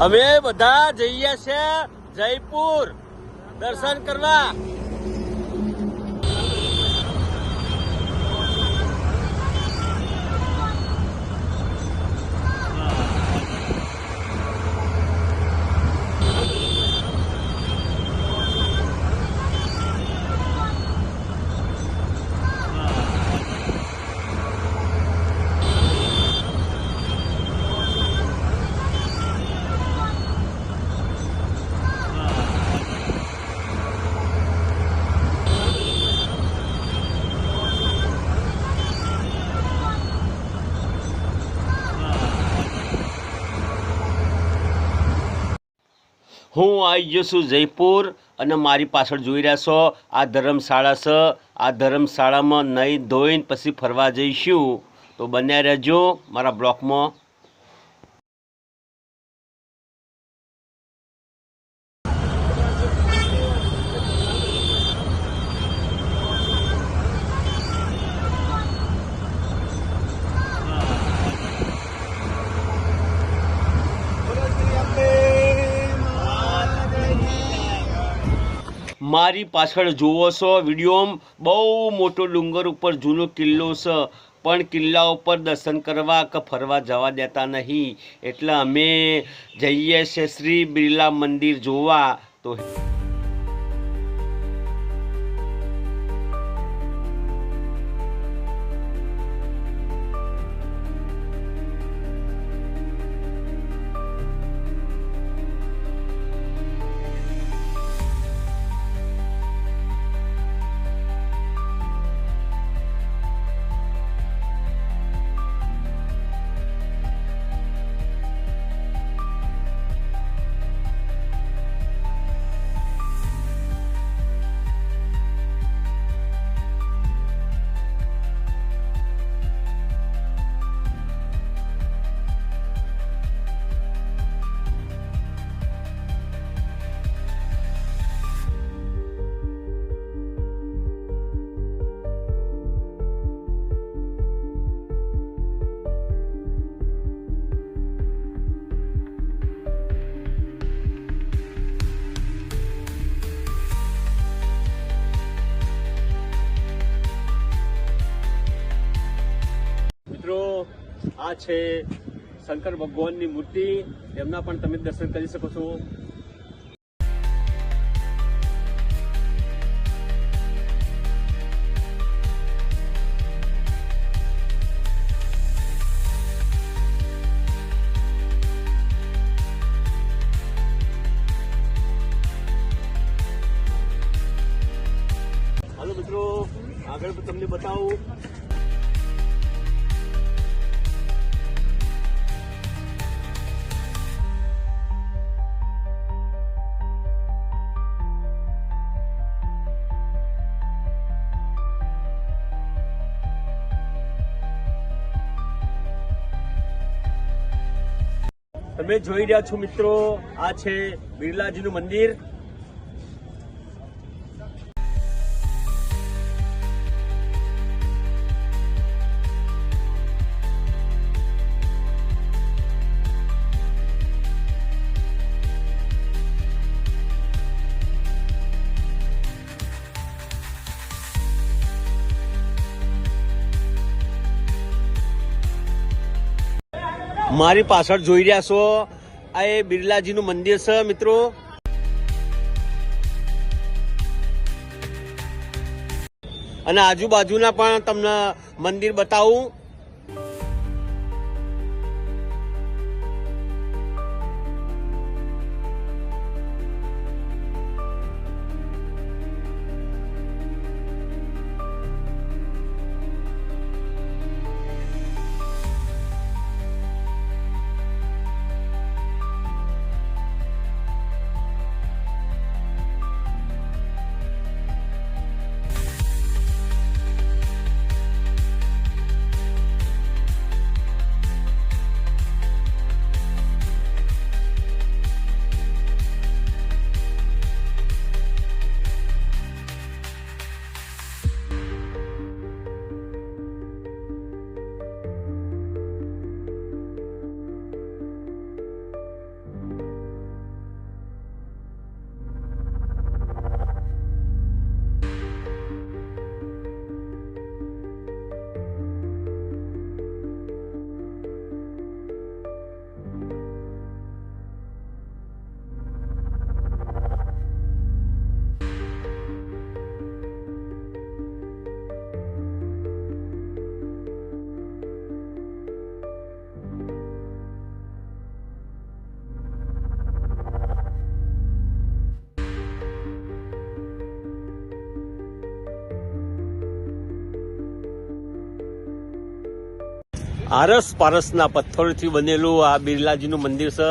અમે બધા જઈએ છીએ જયપુર. દર્શન કરવા. હું આવી ગયો છું જયપુર અને મારી પાછળ જોઈ રહ્યા છો, આ ધર્મશાળા છે, આ ધર્મશાળામાં નહીં ધોઈને પછી ફરવા જઈશું. તો બન્યા રહેજો મારા બ્લોકમાં. મારી પાછળ જુઓ છો, વિડીયોમાં બહુ મોટો ડુંગર ઉપર જૂનો કિલ્લો છે. પણ કિલ્લા ઉપર દર્શન કરવા કે ફરવા જવા દેતા નહીં. એટલે અમે જઈએ છીએ શ્રી બિરલા મંદિર જોવા. તો આ છે શંકર ભગવાનની મૂર્તિ. એમના પણ તમે દર્શન કરી શકો છો. હાલો મિત્રો, આગળ તમને બતાવું. તમે જોઈ રહ્યા છો મિત્રો આ છે બિરલાજીનું મંદિર. મારી પાછળ જોઈ રહ્યા છો. આ એ બિરલાજીનું મંદિર છે, મિત્રો. અને આજુબાજુના પણ તમને મંદિર બતાવું. આરસ પારસના પથ્થરથી બનેલું આ બિરલાજીનું મંદિર છે.